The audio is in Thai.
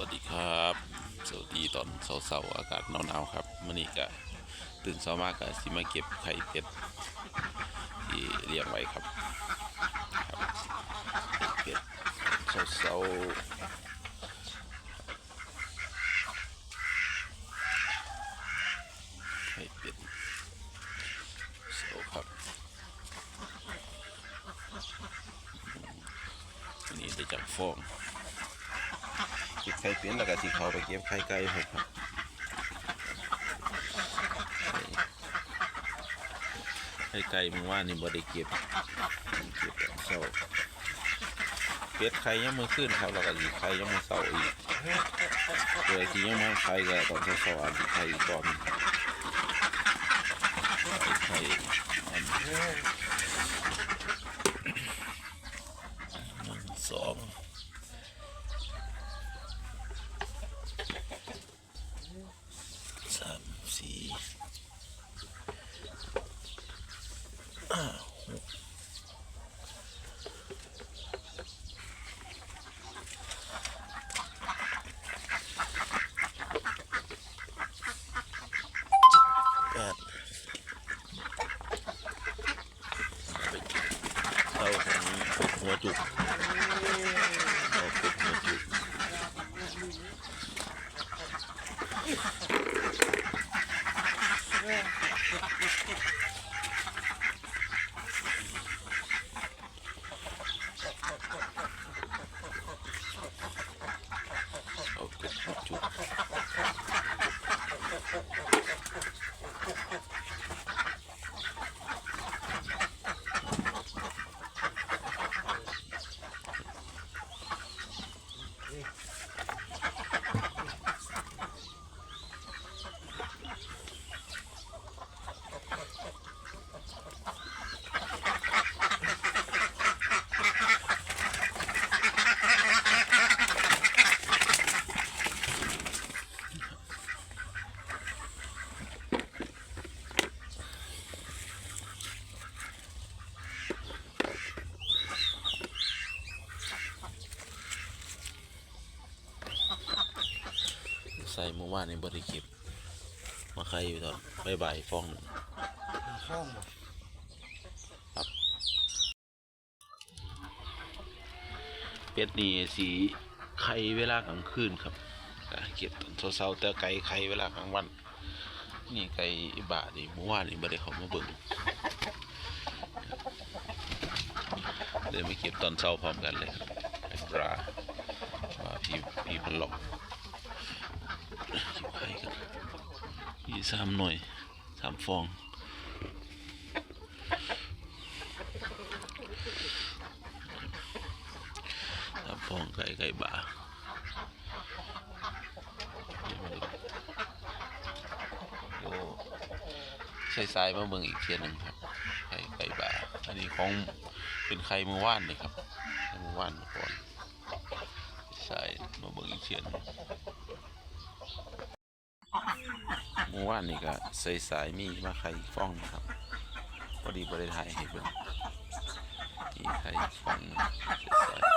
วัสดีครับ สวัสดีตอนเสาร์ๆอากาศหนาวๆครับมื่อนี้ก็ตื่นเช้ามากก็สิมาเก็บไข่เป็ดที่เลี้ยงไว้ครับครับไข่เป็ดเช้าๆไข่เป็ดเช้าครับนนี้ได้จากฟอง เก็บไข่เป็นแล้วก็สิเขาไปเก็บไข่ไก่ผมครับไข่ไก่มึงว่านี่บ่ได้เก็บเก็บตอนเช้าเป็ดไข่ยังมือขึ้นครับแล้วก็สิไข่ยังมือเสาอีกเพื่อที่ยังมาไข่ก็ตอนเช้าอาจสิไข่กตอนไข่หนึ่งสอง สามสี่ห้าหกแปดเอา ของหัวจุกเอาเป็ดหัวจุก เอาเป็ดหัวจุก ใส่เมื่อวานในบริเก็บ มาใครอยู่ตอนบ่ายๆฟองหนึ่งช่องบ่เป็ดนี่สีไข่เวลากลางคืนครับเก็บตอนเช้าๆแต่ไก่ไข่เวลากลางวัน นี่ไก่บานี่เมื่อวานนี่บ่ได้เขามาเบิ่งเลยมาเก็บตอนเช้าพร้อมกันเลยปลาว่าพี่พี่มันหลอกเก็บไข่กันีสามหน่วยสามฟอง สามฟองไก่ไก่บ่าโอ้ใส่ทรายมาเบิ่งอีกเทียนหนึ่งครับไข่ไก่บ่าอันนี้ของเป็นไข่เมื่อวานเลยครับไข่เมื่อวานก่อนใส่มาเบิ่งอีกเทียหนึง เมื่อวานนี่ก็ใส่สายมีมาไข่ฟ้องนะครับพอดีบริไทยให้เบิ่งนี่ไข่ฟองใส่สาย